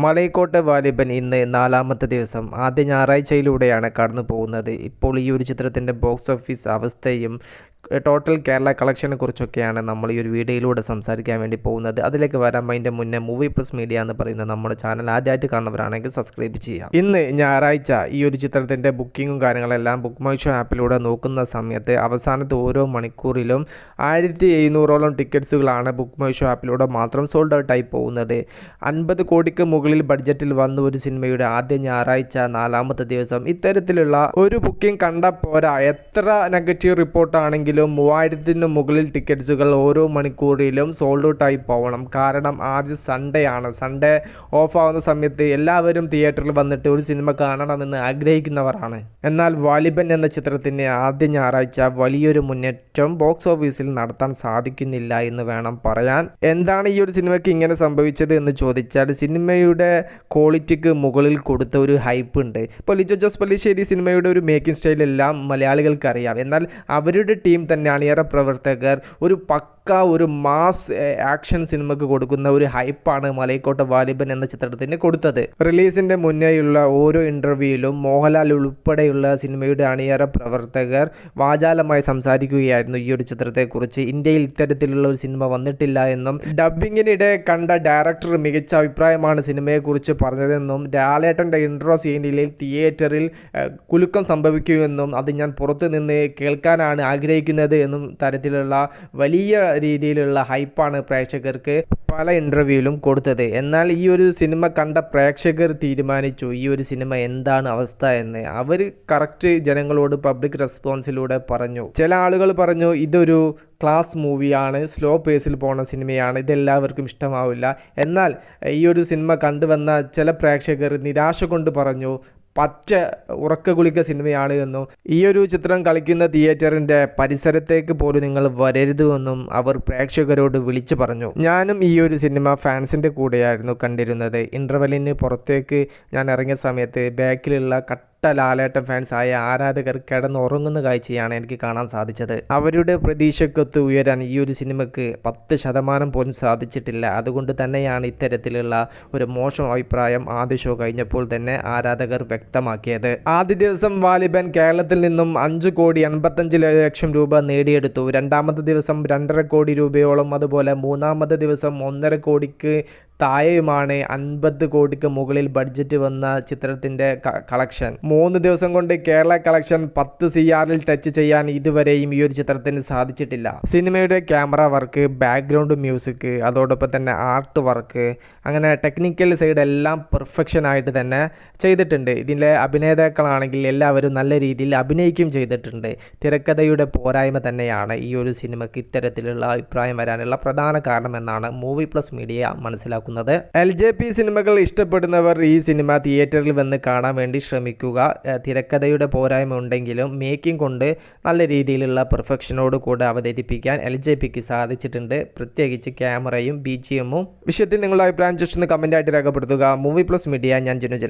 മലയക്കോട്ടെ വാലിബൻ ഇന്ന് നാലാമത്തെ ദിവസം ആദ്യ ഞായറാഴ്ചയിലൂടെയാണ് കടന്നു പോകുന്നത് ഇപ്പോൾ ഈ ഒരു ചിത്രത്തിന്റെ ബോക്സ് ഓഫീസ് അവസ്ഥയും ടോട്ടൽ കേരള കളക്ഷനെ കുറിച്ചൊക്കെയാണ് നമ്മൾ ഈ ഒരു വീഡിയോയിലൂടെ സംസാരിക്കാൻ വേണ്ടി പോകുന്നത്. അതിലേക്ക് വരാൻ അതിന്റെ മുന്നേ മൂവി പ്ലസ് മീഡിയ എന്ന് പറയുന്ന നമ്മുടെ ചാനൽ ആദ്യമായിട്ട് കാണുന്നവരാണെങ്കിൽ സബ്സ്ക്രൈബ് ചെയ്യാം ഇന്ന് ഞായറാഴ്ച ഈ ഒരു ചിത്രത്തിന്റെ ബുക്കിങ്ങും കാര്യങ്ങളെല്ലാം ബുക്ക് മൈ ഷോ ആപ്പിലൂടെ നോക്കുന്ന സമയത്ത് അവസാനത്തെ ഓരോ മണിക്കൂറിലും ആയിരത്തി എഴുന്നൂറോളം ടിക്കറ്റ്സുകളാണ് ബുക്ക് മൈ ഷോ ആപ്പിലൂടെ മാത്രം സോൾഡ് ഔട്ടായി പോകുന്നത്. അൻപത് കോടിക്ക് മുകളിൽ ബഡ്ജറ്റിൽ വന്ന ഒരു സിനിമയുടെ ആദ്യ ഞായറാഴ്ച നാലാമത്തെ ദിവസം ഇത്തരത്തിലുള്ള ഒരു ബുക്കിംഗ് കണ്ട പോരാ. എത്ര നെഗറ്റീവ് റിപ്പോർട്ടാണെങ്കിലും മൂവായിരത്തിന് മുകളിൽ ടിക്കറ്റ്സുകൾ ഓരോ മണിക്കൂറിലും സോൾഡ് ഔട്ട് ആയി പോകണം കാരണം ആദ്യ സൺഡേ ആണ്. സൺഡേ ഓഫ് ആവുന്ന സമയത്ത് എല്ലാവരും തിയേറ്ററിൽ വന്നിട്ട് ഒരു സിനിമ കാണണമെന്ന് ആഗ്രഹിക്കുന്നവരാണ്. എന്നാൽ വാലിബൻ എന്ന ചിത്രത്തിന് ആദ്യ ഞായറാഴ്ച വലിയൊരു മുന്നേറ്റം ബോക്സ് ഓഫീസിൽ നടത്താൻ സാധിക്കുന്നില്ല എന്ന് വേണം പറയാൻ. എന്താണ് ഈ ഒരു സിനിമയ്ക്ക് ഇങ്ങനെ സംഭവിച്ചത് എന്ന് ചോദിച്ചാൽ സിനിമയുടെ ക്വാളിറ്റിക്ക് മുകളിൽ കൊടുത്ത ഒരു ഹൈപ്പ് ഉണ്ട്. ഇപ്പോൾ ലിജോ ജോസ് പള്ളിശ്ശേരി സിനിമയുടെ ഒരു മേക്കിംഗ് സ്റ്റൈലെല്ലാം മലയാളികൾക്ക് അറിയാം എന്നാൽ അവരുടെ ടീം തന്നെ അണിയറ പ്രവർത്തകർ. ഒരു പക്ക ഒരു മാസ് ആക്ഷൻ സിനിമക്ക് കൊടുക്കുന്ന ഒരു ഹൈപ്പാണ് മലൈക്കോട്ട വാലിബൻ എന്ന ചിത്രത്തിന് കൊടുത്തത്. റിലീസിന്റെ മുന്നേയുള്ള ഓരോ ഇന്റർവ്യൂയിലും മോഹൻലാൽ ഉൾപ്പെടെയുള്ള സിനിമയുടെ അണിയറ പ്രവർത്തകർ വാചാലമായി സംസാരിക്കുകയായിരുന്നു ഈ ഒരു ചിത്രത്തെക്കുറിച്ച്. ഇന്ത്യയിൽ ഇത്തരത്തിലുള്ള ഒരു സിനിമ വന്നിട്ടില്ല എന്നും ഡബ്ബിങ്ങിനിടെ കണ്ട ഡയറക്ടർ മികച്ച അഭിപ്രായമാണ് സിനിമയെക്കുറിച്ച് പറഞ്ഞതെന്നും ലാലേട്ടന്റെ ഇൻട്രോ സീനിൽ തിയേറ്ററിൽ കുലുക്കം സംഭവിക്കുമെന്നും അത് ഞാൻ പുറത്തു നിന്ന് കേൾക്കാനാണ് ആഗ്രഹിക്കുന്നത് എന്നും തരത്തിലുള്ള വലിയ രീതിയിലുള്ള ഹൈപ്പാണ് പ്രേക്ഷകർക്ക് പല ഇന്റർവ്യൂവിലും കൊടുത്തത്. എന്നാൽ ഈ ഒരു സിനിമ കണ്ട പ്രേക്ഷകർ തീരുമാനിച്ചു ഈ ഒരു സിനിമ എന്താണ് അവസ്ഥ എന്ന്. അവർ കറക്റ്റ് ജനങ്ങളോട് പബ്ലിക് റെസ്പോൺസിലൂടെ പറഞ്ഞു. ചില ആളുകൾ പറഞ്ഞു ഇതൊരു ക്ലാസ് മൂവിയാണ് സ്ലോ പേസിൽ പോണ സിനിമയാണ് ഇതെല്ലാവർക്കും ഇഷ്ടമാവില്ല. എന്നാൽ ഈ ഒരു സിനിമ കണ്ടുവന്ന ചില പ്രേക്ഷകർ നിരാശ കൊണ്ട് പറഞ്ഞു പച്ച ഉറക്ക കുളിക്ക സിനിമയാണ് എന്നും ഈ ഒരു ചിത്രം കളിക്കുന്ന തിയേറ്ററിന്റെ പരിസരത്തേക്ക് പോലും നിങ്ങൾ വരരുത് എന്നും അവർ പ്രേക്ഷകരോട് വിളിച്ചു പറഞ്ഞു. ഞാനും ഈ ഒരു സിനിമ ഫാൻസിന്റെ കൂടെയായിരുന്നു കണ്ടിരുന്നത്. ഇന്റർവെല്ലിന് പുറത്തേക്ക് ഞാൻ ഇറങ്ങിയ സമയത്ത് ബാക്കിലുള്ള കട്ട ലാലേട്ടൻ ഫാൻസ് ആയ ആരാധകർ കിടന്നുറങ്ങുന്ന കാഴ്ചയാണ് എനിക്ക് കാണാൻ സാധിച്ചത്. അവരുടെ പ്രതീക്ഷക്കൊത്ത് ഉയരാൻ ഈ ഒരു സിനിമയ്ക്ക് പത്ത് ശതമാനം പോലും സാധിച്ചിട്ടില്ല. അതുകൊണ്ട് തന്നെയാണ് ഇത്തരത്തിലുള്ള ഒരു മോശം അഭിപ്രായം ആദ്യ ഷോ കഴിഞ്ഞപ്പോൾ തന്നെ ആരാധകർ വ്യക്തമാക്കിയത്. ആദ്യ ദിവസം വാലിബൻ കേരളത്തിൽ നിന്നും അഞ്ച് കോടി എൺപത്തഞ്ച് ലക്ഷം രൂപ നേടിയെടുത്തു. രണ്ടാമത്തെ ദിവസം രണ്ടര കോടി രൂപയോളം അതുപോലെ മൂന്നാമത്തെ ദിവസം ഒന്നര കോടിക്ക് താഴെയുമാണ് അൻപത് കോടിക്ക് മുകളിൽ ബഡ്ജറ്റ് വന്ന ചിത്രത്തിന്റെ കളക്ഷൻ. മൂന്ന് ദിവസം കൊണ്ട് കേരള കളക്ഷൻ പത്ത് സി ആറിൽ ടച്ച് ചെയ്യാൻ ഇതുവരെയും ഈ ഒരു ചിത്രത്തിന് സാധിച്ചിട്ടില്ല. സിനിമയുടെ ക്യാമറ വർക്ക് ബാക്ക്ഗ്രൗണ്ട് മ്യൂസിക് അതോടൊപ്പം തന്നെ ആർട്ട് വർക്ക് അങ്ങനെ ടെക്നിക്കൽ സൈഡ് എല്ലാം പെർഫെക്ഷൻ ആയിട്ട് തന്നെ ചെയ്തിട്ടുണ്ട്. ഇതിലെ അഭിനേതാക്കളാണെങ്കിൽ എല്ലാവരും നല്ല രീതിയിൽ അഭിനയിക്കും ചെയ്തിട്ടുണ്ട്. തിരക്കഥയുടെ പോരായ്മ തന്നെയാണ് ഈ ഒരു സിനിമയ്ക്ക് ഇത്തരത്തിലുള്ള അഭിപ്രായം വരാനുള്ള പ്രധാന കാരണമെന്നാണ് മൂവി പ്ലസ് മീഡിയ മനസ്സിലാക്കുന്നത്. എൽ ജെ പി സിനിമകൾ ഇഷ്ടപ്പെടുന്നവർ ഈ സിനിമ തിയേറ്ററിൽ വന്ന് കാണാൻ വേണ്ടി ശ്രമിക്കുക. തിരക്കഥയുടെ പോരായ്മ ഉണ്ടെങ്കിലും മേക്കിംഗ് കൊണ്ട് നല്ല രീതിയിലുള്ള പെർഫെക്ഷനോട് കൂടെ അവതരിപ്പിക്കാൻ എൽ ജെ പിക്ക് സാധിച്ചിട്ടുണ്ട്. പ്രത്യേകിച്ച് ക്യാമറയും ബി ജി എമ്മും. വിഷയത്തിൽ നിങ്ങളുടെ അഭിപ്രായം ജസ്റ്റ് ഒന്ന് കമന്റായിട്ട് രേഖപ്പെടുത്തുക. മൂവി പ്ലസ് മീഡിയ ഞാൻ ജനുജന